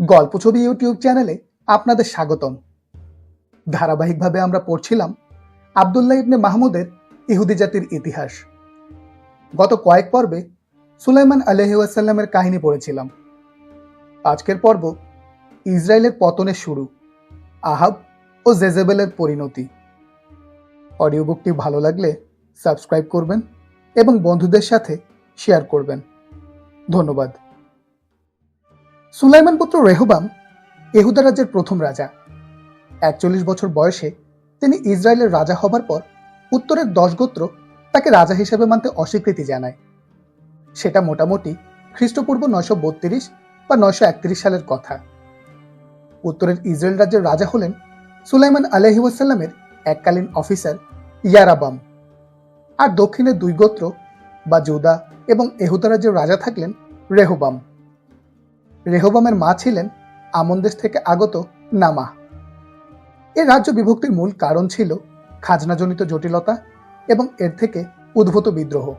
গল্প ছবি ইউটিউব চ্যানেলে আপনাদের স্বাগতম। ধারাবাহিকভাবে আমরা পড়ছিলাম আবদুল্লাহ ইবনে মাহমুদের ইহুদি জাতির ইতিহাস। গত কয়েক পর্বে সুলাইমান আলহিউসাল্লামের কাহিনী পড়েছিলাম। আজকের পর্ব ইসরায়েলের পতনের শুরু, আহাব ও জেজেবেলের পরিণতি। অডিও বুকটি ভালো লাগলে সাবস্ক্রাইব করবেন এবং বন্ধুদের সাথে শেয়ার করবেন। ধন্যবাদ। সুলাইমান পুত্র রেহবাম এহুদা রাজ্যের প্রথম রাজা। একচল্লিশ বছর বয়সে তিনি ইসরায়েলের রাজা হবার পর উত্তরের দশ গোত্র তাকে রাজা হিসেবে মানতে অস্বীকৃতি জানায়। সেটা মোটামুটি খ্রিস্টপূর্ব নয়শো বত্রিশ বা নয়শো একত্রিশ সালের কথা। উত্তরের ইসরায়েল রাজ্যের রাজা হলেন সুলাইমান আলহিউসাল্লামের এককালীন অফিসার ইয়ারাবাম। আর দক্ষিণের দুই গোত্র বা জুদা এবং এহুদা রাজ্যের রাজা থাকলেন রেহবাম। রেহবামের মা ছিলেন আমন দেশ থেকে আগত নামা। এ রাজ্য বিভক্তির মূল কারণ ছিল খাজনাজনিত জটিলতা এবং এর থেকে উদ্ভূত বিদ্রোহ।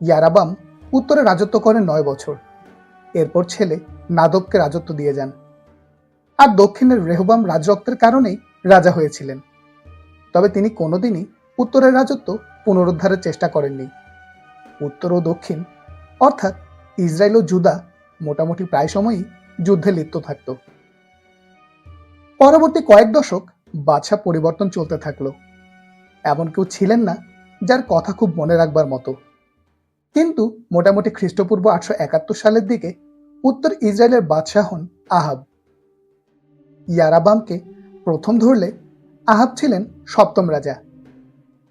ইয়ারাবাম উত্তরে রাজত্ব করেন নয় বছর। এরপর ছেলে নাদবকে রাজত্ব দিয়ে যান। আর দক্ষিণের রেহবাম রাজরক্তের কারণেই রাজা হয়েছিলেন। তবে তিনি কোনোদিনই উত্তরের রাজত্ব পুনরুদ্ধারের চেষ্টা করেননি। উত্তর ও দক্ষিণ, অর্থাৎ ইসরায়েল ও জুদা মোটামুটি প্রায় সময়ই যুদ্ধে লিপ্ত থাকত। পরবর্তী কয়েক দশক বাদশা পরিবর্তন চলতে থাকল। এমন কেউ ছিলেন না যার কথা খুব মনে রাখবার মতো। কিন্তু মোটামুটি খ্রিস্টপূর্ব আটশো একাত্তর সালের দিকে উত্তর ইসরায়েলের বাদশাহ হন আহাব। ইয়ারাবামকে প্রথম ধরলে আহাব ছিলেন সপ্তম রাজা।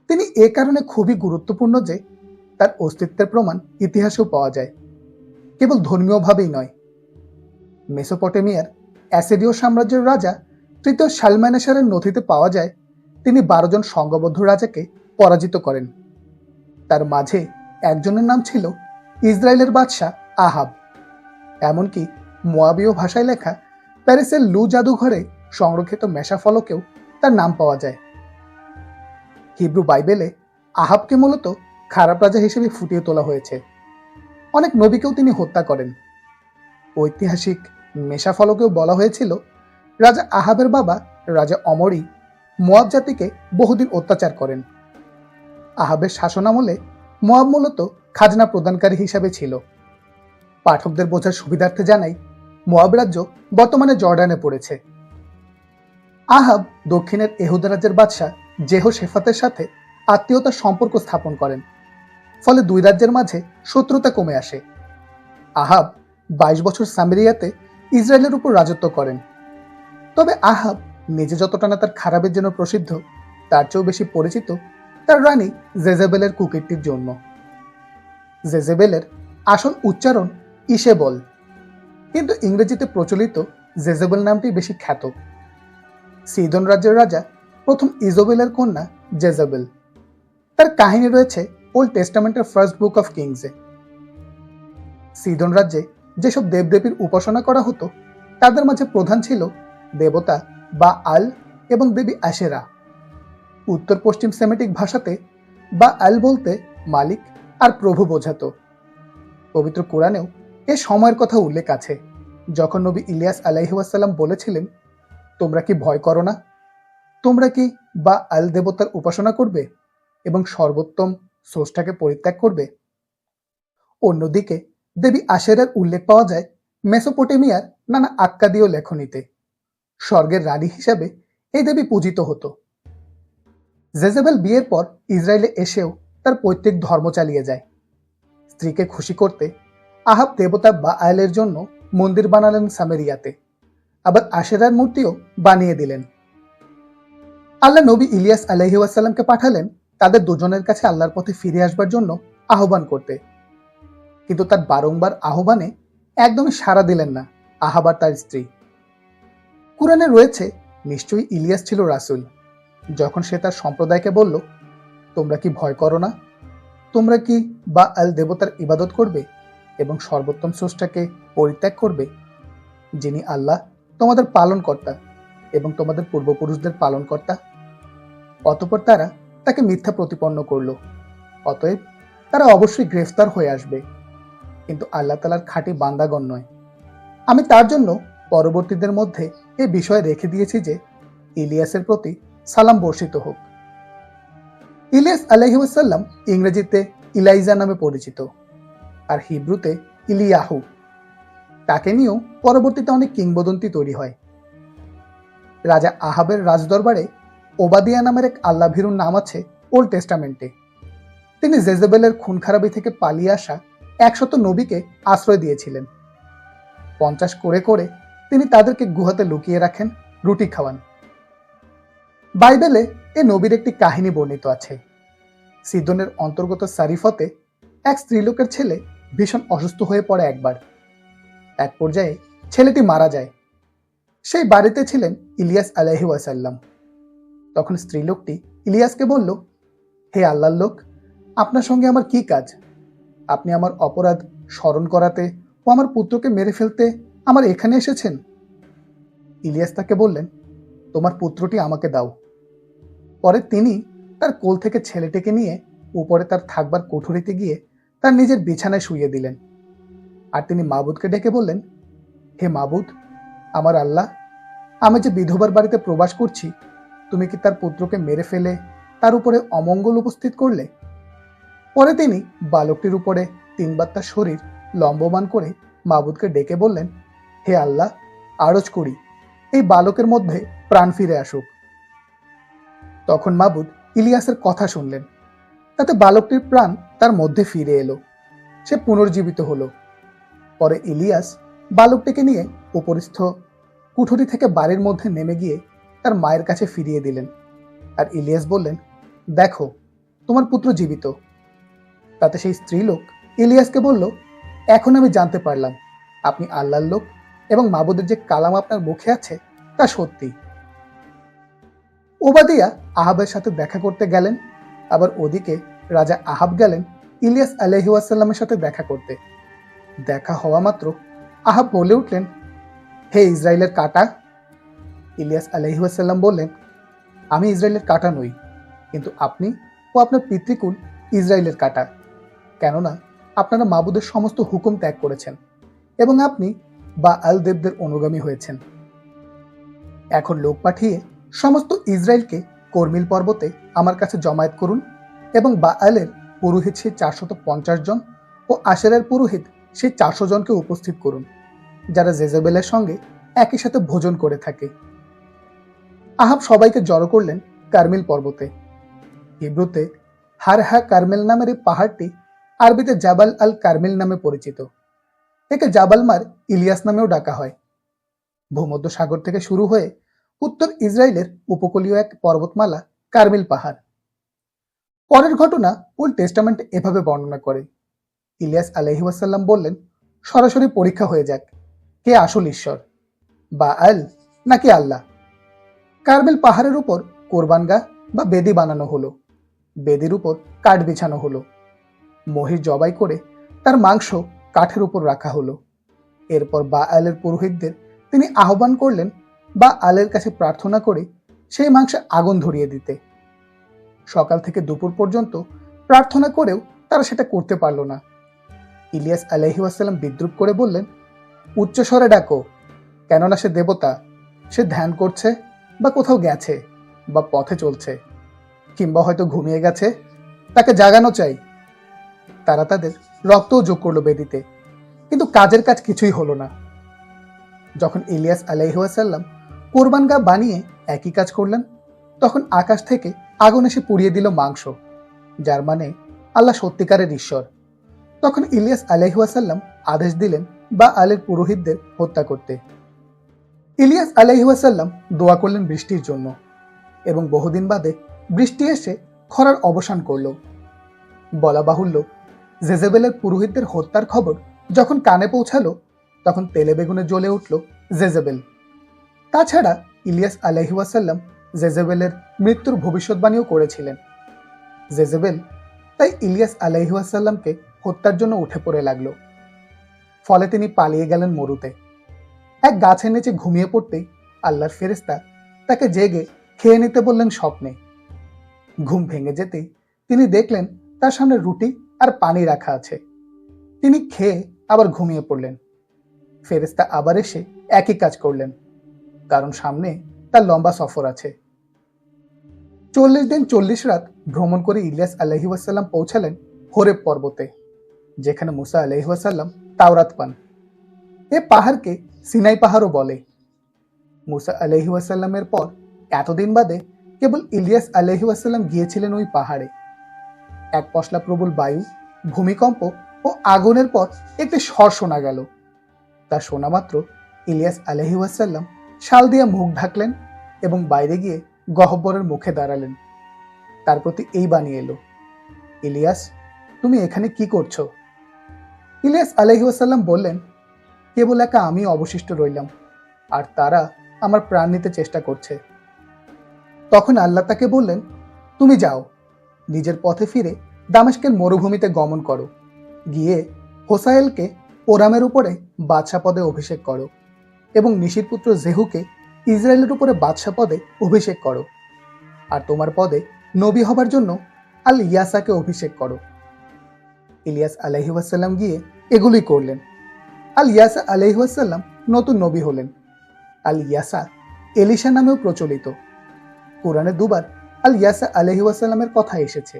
তিনি এ কারণে খুবই গুরুত্বপূর্ণ যে তার অস্তিত্বের প্রমাণ ইতিহাসেও পাওয়া যায়। কেবল ধর্মীয়ভাবেই নয়। মেসোপটেমিয়ার অ্যাসিডীয় সাম্রাজ্যের রাজা তৃতীয় সালমানেসারের নথিতে পাওয়া যায়, তিনি বারো জন সংঘবদ্ধ রাজাকে পরাজিত করেন। তার মাঝে একজনের নাম ছিল ইসরায়েলের বাদশাহ আহাব। এমনকি মোয়াবীয় ভাষায় লেখা প্যারিসের লু জাদুঘরে সংরক্ষিত মেশা ফলকেও তার নাম পাওয়া যায়। হিব্রু বাইবেলে আহাবকে মূলত খারাপ রাজা হিসেবে ফুটিয়ে তোলা হয়েছে। অনেক নবীকেও তিনি হত্যা করেন। ঐতিহাসিক মেশা ফলকেও বলা হয়েছিল, রাজা আহাবের বাবা, রাজা অমরি, মোয়াব জাতিকে বহুদিন অত্যাচার করেন। আহাবের শাসনামলে মোয়াব মূলত খাজনা প্রদানকারী হিসাবে ছিল। পাঠকদের বোঝার সুবিধার্থে জানাই, মোয়াব রাজ্য বর্তমানে জর্ডানে পড়েছে। আহাব দক্ষিণের এহুদা রাজ্যের বাদশাহ জেহ শেফাতের সাথে আত্মীয়তার সম্পর্ক স্থাপন করেন। ফলে দুই রাজ্যের মাঝে শত্রুতা কমে আসে। আহাব বাইশ বছর সামেরিয়াতে ইসরায়েলের উপর রাজত্ব করেন। তবে আহাব নিজে যতটা না তার খারাপের জন্য প্রসিদ্ধ, তার চেয়েও বেশি পরিচিত তার রানী জেজেবেলের কুকিরটির জন্য। জেজেবেলের আসল উচ্চারণ ইসেবল কিন্তু ইংরেজিতে প্রচলিত জেজেবেল নামটি বেশি খ্যাত। সিদন রাজ্যের রাজা প্রথম ইজোবেলের কন্যা জেজাবেল। তার কাহিনী রয়েছে ওল্ড টেস্টামেন্টের ফার্স্ট বুক অফ কিংসে সিদন রাজ্যে যেসব দেবদেবীর উপাসনা করা হতো, তাদের মাঝে প্রধান ছিল দেবতা বা আল এবং দেবী আশেরা। উত্তর পশ্চিম সেমেটিক ভাষাতে বা আল বলতে মালিক আর প্রভু বোঝাতো। পবিত্র কোরআনেও এ সময়ের কথা উল্লেখ আছে, যখন নবী ইলিয়াস আলাইহাসাল্লাম বলেছিলেন, তোমরা কি ভয় করো না? তোমরা কি বা আল দেবতার উপাসনা করবে? এবং সর্বোত্তম স্রষ্টাকে পরিত্যাগ করবে। অন্যদিকে, দেবী আশেরার উল্লেখ পাওয়া যায় মেসোপটেমিয়ার নানা আক্কাদীয় লেখনীতে। স্বর্গের রানী হিসাবে এই দেবী পূজিত হতো। জেজেবেল বিয়ের পর ইসরায়েলে এসেও তার পৈতৃক ধর্ম চালিয়ে যায়। স্ত্রীকে খুশি করতে আহাব দেবতা বা আয়েলের জন্য মন্দির বানালেন সামেরিয়াতে। আবার আশেরার মূর্তিও বানিয়ে দিলেন। আল্লাহ নবী ইলিয়াস আলহিউসাল্লামকে পাঠালেন তাদের দুজনের কাছে আল্লাহর পথে ফিরে আসবার জন্য আহ্বান করতে। কিন্তু তার বারংবার আহ্বানে একদমই সাড়া দিলেন না আহাবার তার স্ত্রী। কুরআনে রয়েছে, নিশ্চয়ই ইলিয়াস ছিল রাসুল। যখন সে তার সম্প্রদায়কে বলল, তোমরা কি ভয় করো না? তোমরা কি বা আল দেবতার ইবাদত করবে এবং সর্বোত্তম স্রষ্টাকে পরিত্যাগ করবে? যিনি আল্লাহ, তোমাদের পালনকর্তা এবং তোমাদের পূর্বপুরুষদের পালনকর্তা। অতপর তারা তাকে মিথ্যা প্রতিপন্ন করল। অতএব তারা অবশ্যই গ্রেফতার হয়ে আসবে। কিন্তু আল্লাহ তালার খাঁটি বান্দাগণ নয়। আমি তার জন্য পরবর্তীদের মধ্যে এ বিষয়ে রেখে দিয়েছি যে ইলিয়াসের প্রতি সালাম বর্ষিত হোক। ইলিয়াস আলহিউসাল্লাম ইংরেজিতে ইলাইজা নামে পরিচিত আর হিব্রুতে ইলিয়াহু। তাকে নিয়েও পরবর্তীতে অনেক কিংবদন্তি তৈরি হয়। রাজা আহাবের রাজদরবারে ওবাদিয়া নামের এক আল্লাভীরুর নাম আছে ওল্ড টেস্টামেন্টে। তিনি জেজেবেলের খুন খারাপি থেকে পালিয়ে আসা একশত নবীকে আশ্রয় দিয়েছিলেন। পঞ্চাশ করে করে তিনি তাদেরকে গুহাতে লুকিয়ে রাখেন, রুটি খাওয়ান। বাইবেলে এ নবীর একটি কাহিনী বর্ণিত আছে। সিদনের অন্তর্গত সারিফতে এক স্ত্রীলোকের ছেলে ভীষণ অসুস্থ হয়ে পড়ে একবার। এক পর্যায়ে ছেলেটি মারা যায়। সেই বাড়িতে ছিলেন ইলিয়াস আলাহি ওয়াসাল্লাম। তখন স্ত্রীলোকটি ইলিয়াসকে বলল, হে আল্লাহর লোক, আপনার সঙ্গে আমার কি কাজ? আপনি আমার অপরাধ স্মরণ করাতে ও আমার পুত্রকে মেরে ফেলতে আমার এখানে এসেছেন? ইলিয়াস তাকে বললেন, তোমার পুত্রটি আমাকে দাও। পরে তিনি তার কোল থেকে ছেলেটিকে নিয়ে উপরে তার থাকবার কোঠরিতে গিয়ে তার নিজের বিছানায় শুইয়ে দিলেন। আর তিনি মাবুদকে ডেকে বললেন, হে মাবুদ, আমার আল্লাহ, আমি যে বিধবার বাড়িতে প্রবাস করছি তুমি কি তার পুত্রকে মেরে ফেলে, তার উপরে অমঙ্গল উপস্থিত করলে? পরে তিনি বালকটির উপরে তিনবার তার শরীর লম্বমান করে মাবুদকে ডেকে বললেন, হে আল্লাহ, আরজ করি, এই বালকের মধ্যে প্রাণ ফিরে আসুক। তখন মাবুদ ইলিয়াসের কথা শুনলেন। তাতে বালকটির প্রাণ তার মধ্যে ফিরে এলো, সে পুনর্জীবিত হলো। পরে ইলিয়াস বালকটিকে নিয়ে উপরিস্থ কুঠুরি থেকে বাড়ির মধ্যে নেমে গিয়ে তার মায়ের কাছে ফিরিয়ে দিলেন। আর ইলিয়াস বললেন, দেখো, তোমার পুত্র জীবিত। তাতে সেই স্ত্রীলোক ইলিয়াসকে বলল, এখন আমি জানতে পারলাম, আপনি আল্লাহর লোক এবং মাবুদের যে কালাম আপনার মুখে আছে, তা সত্যি। ওবাদিয়া আহাবের সাথে দেখা করতে গেলেন, আবার ওদিকে রাজা আহাব গেলেন ইলিয়াস আলহিউসাল্লামের সাথে দেখা করতে। দেখা হওয়া মাত্র আহাব বলে উঠলেন, হে ইসরায়েলের কাটা ইলিয়াস আলহিউসাল্লাম বললেন, আমি ইসরায়েলের কাটা নই, কিন্তু আপনি ও আপনার পিতৃকুল ইসরায়েলের কাটা। কেননা আপনারা মাবুদের সমস্ত হুকুম ত্যাগ করেছেন এবং আপনি বা আল দেবদের অনুগামী হয়েছেন। এখন লোক পাঠিয়ে সমস্ত ইসরায়েলকে কর্মিল পর্বতে আমার কাছে জমায়েত করুন এবং বা আলের পুরোহিত সেই চারশত পঞ্চাশ জন ও আশেরের পুরোহিত সেই চারশো জনকে উপস্থিত করুন, যারা জেজেবেলের সঙ্গে একই সাথে ভোজন করে থাকে। আহাব সবাইকে জড়ো করলেন কার্মিল পর্বতে। হিব্রুতে হার হা কার্মেল নামের এই পাহাড়টি আরবিতে জাবাল আল কার্মেল নামে পরিচিত। একে জাবালমার ইলিয়াস নামেও ডাকা হয়। ভূমধ্য সাগর থেকে শুরু হয়ে উত্তর ইসরায়েলের উপকূলীয় এক পর্বতমালা কার্মেল পাহাড়। পরের ঘটনা উল টেস্টামেন্ট এভাবে বর্ণনা করে। ইলিয়াস আলহিউসাল্লাম বললেন, সরাসরি পরীক্ষা হয়ে যাক, কে আসল ঈশ্বর, বা আল নাকি আল্লাহ? কার্মেল পাহাড়ের উপর কোরবানগা বা বেদি বানানো হলো। বেদির উপর কাঠ বিছানো হলো। মহিষ জবাই করে তার মাংস কাঠের উপর রাখা হলো। এরপর বা আলের পুরোহিতদের তিনি আহ্বান করলেন বা আলের কাছে প্রার্থনা করে সেই মাংসে আগুন ধরিয়ে দিতে। সকাল থেকে দুপুর পর্যন্ত প্রার্থনা করেও তারা সেটা করতে পারল না। ইলিয়াস আলহিউসাল্লাম বিদ্রুপ করে বললেন, উচ্চস্বরে ডাকো, কেননা সে দেবতা, সে ধ্যান করছে বা কোথাও গেছে বা পথে চলছে, কিংবা হয়তো ঘুমিয়ে গেছে, তাকে জাগানো চাই। তারা তাদের রক্তও যোগ করল বেদিতে। কিন্তু কাজের কাজ কিছুই হলো না। যখন ইলিয়াস আলাইহাসাল্লাম কোরবান গা বানিয়ে একই কাজ করলেন, তখন আকাশ থেকে আগুন এসে পুড়িয়ে দিল মাংস, যার মানে আল্লাহ সত্যিকারের ঈশ্বর। তখন ইলিয়াস আলাইহাসাল্লাম আদেশ দিলেন বা আলের পুরোহিতদের হত্যা করতে। ইলিয়াস আলাইহাসাল্লাম দোয়া করলেন বৃষ্টির জন্য এবং বহুদিন বাদে বৃষ্টি এসে খরার অবসান করল। বলা বাহুল্য, জেজেবেলের পুরোহিতদের হত্যার খবর যখন কানে পৌঁছালো, তখন তেলে বেগুনে জ্বলে উঠল জেজেবেল। তাছাড়া ইলিয়াস আলহিউসাল্লাম জেজেবেলের মৃত্যুর ভবিষ্যৎবাণীও করেছিলেন। জেজেবেল তাই ইলিয়াস আলহিউসাল্লামকে হত্যার জন্য উঠে পড়ে লাগল। ফলে তিনি পালিয়ে গেলেন মরুতে। এক গাছের নিচে ঘুমিয়ে পড়তেই আল্লাহর ফেরেস্তা তাকে জেগে খেয়ে নিতে বললেন স্বপ্নে। ঘুম ভেঙে যেতেই তিনি দেখলেন তার সামনে রুটি আর পানি রাখা আছে। তিনি খেয়ে আবার ঘুমিয়ে পড়লেন। ফেরেস্তা আবার এসে একই কাজ করলেন, কারণ সামনে তার লম্বা সফর আছে। চল্লিশ দিন চল্লিশ রাত ভ্রমণ করে ইলিয়াস আলহি ওয়াসাল্লাম পৌঁছালেন হোরেব পর্বতে, যেখানে মুসা আলহি ওয়াসাল্লাম তাওরাত পান। এ পাহাড়কে সিনাই পাহাড়ও বলে। মুসা আলহি ওয়াসাল্লামের পর এতদিন বাদে কেবল ইলিয়াস আলহি ওয়াসাল্লাম গিয়েছিলেন ওই পাহাড়ে। এক পশলা প্রবল বায়ু, ভূমিকম্প ও আগুনের পর একটি স্বর শোনা গেল। তা শোনা মাত্র ইলিয়াস আলহি ওয়াসাল্লাম শাল দিয়ে মুখ ঢাকলেন এবং বাইরে গিয়ে গহব্বরের মুখে দাঁড়ালেন। তার প্রতি এই বাণী এলো, ইলিয়াস, তুমি এখানে কি করছ? ইলিয়াস আলহি ওয়াসাল্লাম বললেন কেবল একা আমি অবশিষ্ট রইলাম, আর তারা আমার প্রাণ নিতে চেষ্টা করছে। তখন আল্লাহ তাকে বললেন, তুমি যাও, নিজের পথে ফিরে দামেস্কের মরুভূমিতে গমন করো, গিয়ে হোসাইলকে ওরামের উপরে বাদশা পদে অভিষেক করো এবং নিশির পুত্র জেহুকে ইসরায়েলের উপরে বাদশা পদে অভিষেক করো, আর তোমার পদে নবী হবার জন্য আল ইয়াসাকে অভিষেক করো। ইলিয়াস আলহি ওয়াসাল্লাম গিয়ে এগুলোই করলেন। আল ইয়াসা আলহি ওয়াসাল্লাম নতুন নবী হলেন। আল ইয়াসা এলিশা নামেও প্রচলিত। কোরআনে দুবার আল ইয়াসা আলহি ওয়াসাল্লামের কথা এসেছে।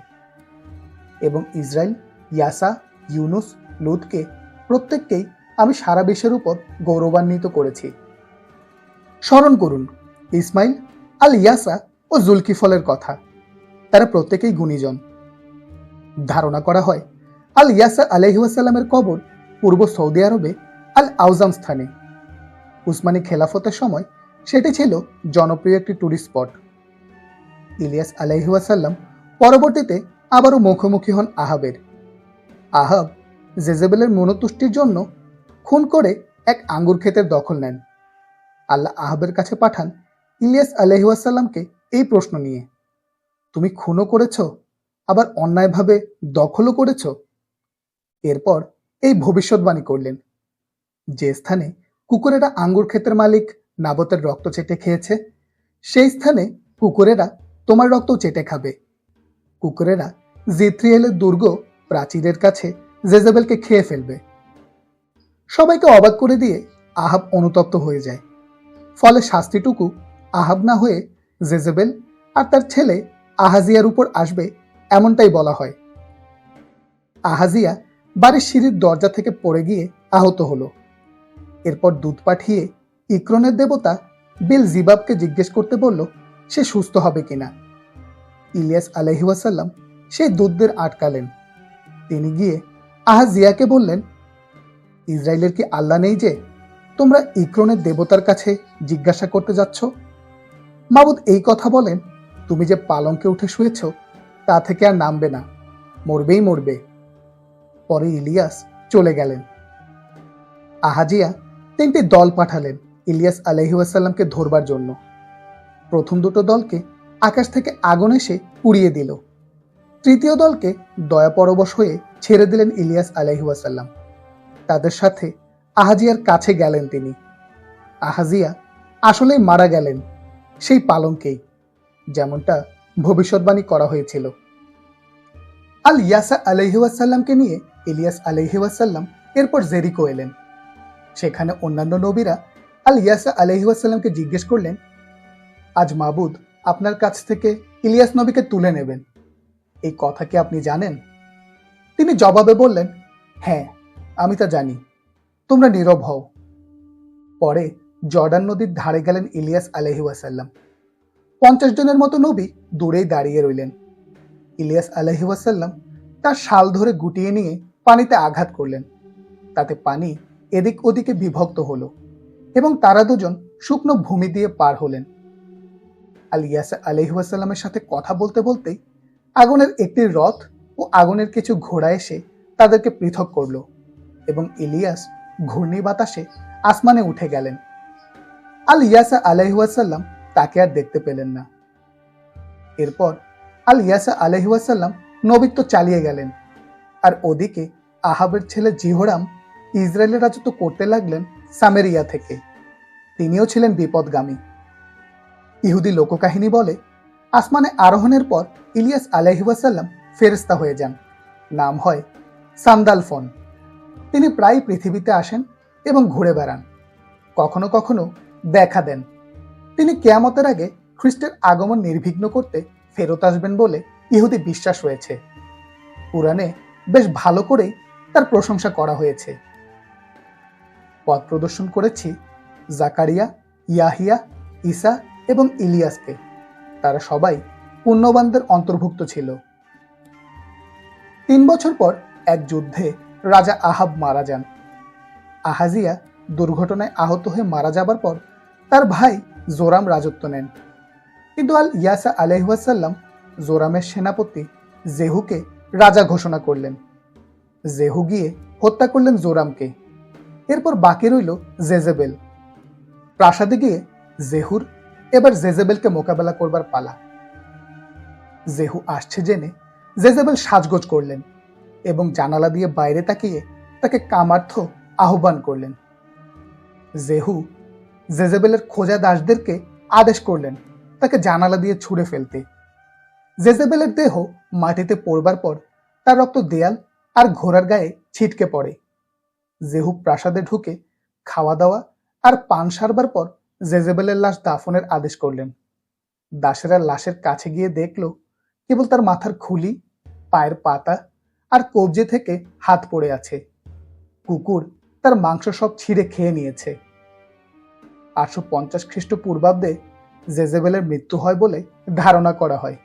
এবং ইসরায়েল ইয়াসা, ইউনুস, লুতকে প্রত্যেককেই আমি সারা বিশ্বের উপর গৌরবান্বিত করেছি। স্মরণ করুন, ইসমাইল আল ইয়াসা ও জুলকিফলের কথা। তারা প্রত্যেকেই গুণীজন। ধারণা করা হয় আল ইয়াসা আলহিউসাল্লামের কবর পূর্ব সৌদি আরবে আল আউজাম স্থানে। উসমানী খেলাফতের সময় সেটি ছিল জনপ্রিয় একটি ট্যুরিস্ট স্পট ইলিয়াস আলাইহুয়াসাল্লাম পরবর্তীতে আবারও মুখোমুখি হন আহাবের। আহাব জেজেবেলের মনোতুষ্টির জন্য খুন করে এক আঙ্গুর ক্ষেতের দখল নেন। আল্লাহ আহাবের কাছে পাঠান ইলিয়াস আলহিউসাল্লামকে এই প্রশ্ন নিয়ে, তুমি খুনও করেছ, আবার অন্যায়ভাবে দখলও করেছ? এরপর এই ভবিষ্যৎবাণী করলেন। যে স্থানে কুকুরেরা আঙ্গুর ক্ষেতের মালিক নাবতের রক্ত চেটে খেয়েছে, সেই স্থানে কুকুরেরা তোমার রক্ত চেটে খাবে। কুকুরেরা জিত্রিয়েলের দুর্গ প্রাচীরের কাছে জেজেবেলকে খেয়ে ফেলবে। সবাইকে অবাক করে দিয়ে আহাব অনুতপ্ত হয়ে যায়। ফলে শাস্তিটুকু আহাব না হয়ে জেজেবেল আর তার ছেলে আহাজিয়ার উপর আসবে এমনটাই বলা হয়। আহাজিয়া বাড়ির সিঁড়ির দরজা থেকে পড়ে গিয়ে আহত হলো। এরপর দুধ পাঠিয়ে ইক্রনের দেবতা বিল জিবাবকে জিজ্ঞেস করতে বলল, সে সুস্থ হবে কিনা? ইলিয়াস আলহিউসাল্লাম সেই দুধদের আটকালেন। তিনি গিয়ে আহাজিয়াকে বললেন ইসরায়েলের কি আল্লাহ নেই যে তোমরা ইক্রনের দেবতার কাছে জিজ্ঞাসা করতে যাচ্ছ? মাবুদ এই কথা বলেন, তুমি যে পালঙ্কে উঠে শুয়েছ, তা থেকে আর নামবে না। মরবেই মরবে। পরে ইলিয়াস চলে গেলেন। আহাজিয়া তিনটি দল পাঠালেন ইলিয়াস আলহিউসাল্লামকে ধরবার জন্য। প্রথম দুটো দলকে আকাশ থেকে আগুন এসে পুড়িয়ে দিল। তৃতীয় দলকে দয়া পরবশ হয়ে ছেড়ে দিলেন ইলিয়াস আলহিউসাল্লাম তাদের সাথে আহাজিয়ার কাছে গেলেন তিনি। আহাজিয়া আসলেই মারা গেলেন সেই পালঙ্কেই, যেমনটা ভবিষ্যৎবাণী করা হয়েছিল। আল ইয়াসা আলহিউসাল্লামকে নিয়ে ইলিয়াস আলহিউসাল্লাম এরপর জেরিকো এলেন। সেখানে অন্যান্য নবীরা আল ইয়াসা আলহিউসাল্লামকে জিজ্ঞেস করলেন, আজ মাবুদ আপনার কাছ থেকে ইলিয়াস নবীকে তুলে নেবেন। এই কথা কি আপনি জানেন? তিনি জবাবে বললেন হ্যাঁ আমি তা জানি। তোমরা নীরব হও। পরে জর্ডান নদীর ধারে গেলেন ইলিয়াস আলহিউসাল্লাম পঞ্চাশ জনের মতো নবী দূরেই দাঁড়িয়ে রইলেন। ইলিয়াস আলহিউসাল্লাম তার শাল ধরে গুটিয়ে নিয়ে পানিতে আঘাত করলেন। তাতে পানি এদিক ওদিকে বিভক্ত হলো এবং তারা দুজন শুকনো ভূমি দিয়ে পার হলেন। আলিয়াস আলহিহাসাল্লামের সাথে কথা বলতে বলতেই আগুনের একটি রথ ও আগুনের কিছু ঘোড়া এসে তাদেরকে পৃথক করল এবং ইলিয়াস ঘূর্ণি বাতাসে আসমানে উঠে গেলেন। আল ইয়াসা আলহিহাসাল্লাম তাকে আর দেখতে পেলেন না। এরপর আল ইয়াসা আলহিহাসাল্লাম নবিত্ব চালিয়ে গেলেন। আর ওদিকে আহাবের ছেলে জিহোরাম ইসরায়েলের রাজত্ব করতে লাগলেন সামেরিয়া থেকে। তিনিও ছিলেন বিপদগামী। ইহুদি লোককাহিনী বলে, আসমানে আরোহণের পর ইলিয়াস আলহিবাসাল্লাম ফেরিস্তা হয়ে যান। নাম হয় সান্দালফন। তিনি প্রায় পৃথিবীতে আসেন এবং ঘুরে বেড়ান। কখনো কখনো দেখা দেন। তিনি কেয়ামতের আগে খ্রিস্টের আগমন নির্বিঘ্ন করতে ফেরত আসবেন বলে ইহুদি বিশ্বাস রয়েছে। পুরাণে বেশ ভালো করে তার প্রশংসা করা হয়েছে। পথ প্রদর্শন করেছি জাকারিয়া, ইয়াহিয়া, ঈসা এবং ইলিয়াসকে। তারা সবাই পুণ্যবানদের অন্তর্ভুক্ত ছিল। তিন বছর পর এক যুদ্ধে রাজা আহাব মারা যান। আহাজিয়া দুর্ঘটনায় আহত হয়ে মারা যাবার পর তার ভাই জোরাম রাজত্ব নেন। কিন্তু আল ইয়াসা আলহাসাল্লাম জোরামের সেনাপতি জেহুকে রাজা ঘোষণা করলেন, জেহু গিয়ে হত্যা করলেন জোরামকে। এরপর বাকি রইল জেজেবেল। প্রাসাদে গিয়ে জেহুর, এবার জেজেবেলকে মোকাবেলা করবার পালা। জেহু আসছে জেনে জেজেবেল সাজগোজ করলেন এবং জানালা দিয়ে বাইরে তাকিয়ে তাকে কামার্থ আহ্বান করলেন। জেহু জেজেবেলের খোঁজা দাসদেরকে আদেশ করলেন তাকে জানালা দিয়ে ছুঁড়ে ফেলতে। জেজেবেলের দেহ মাটিতে পড়বার পর তার রক্ত দেয়াল আর ঘোড়ার গায়ে ছিটকে পড়ে। জেহু প্রাসাদে ঢুকে খাওয়া দাওয়া আর পান সারবার পর জেজেবেলের লাশ দাফনের আদেশ করলেন। দাসেরা লাশের কাছে গিয়ে দেখল, কেবল তার মাথার খুলি, পায়ের পাতা আর কবজে থেকে হাত পড়ে আছে। কুকুর তার মাংস সব ছিঁড়ে খেয়ে নিয়েছে। আটশো পঞ্চাশ খ্রিস্টপূর্বাব্দে জেজেবেলের মৃত্যু হয় বলে ধারণা করা হয়।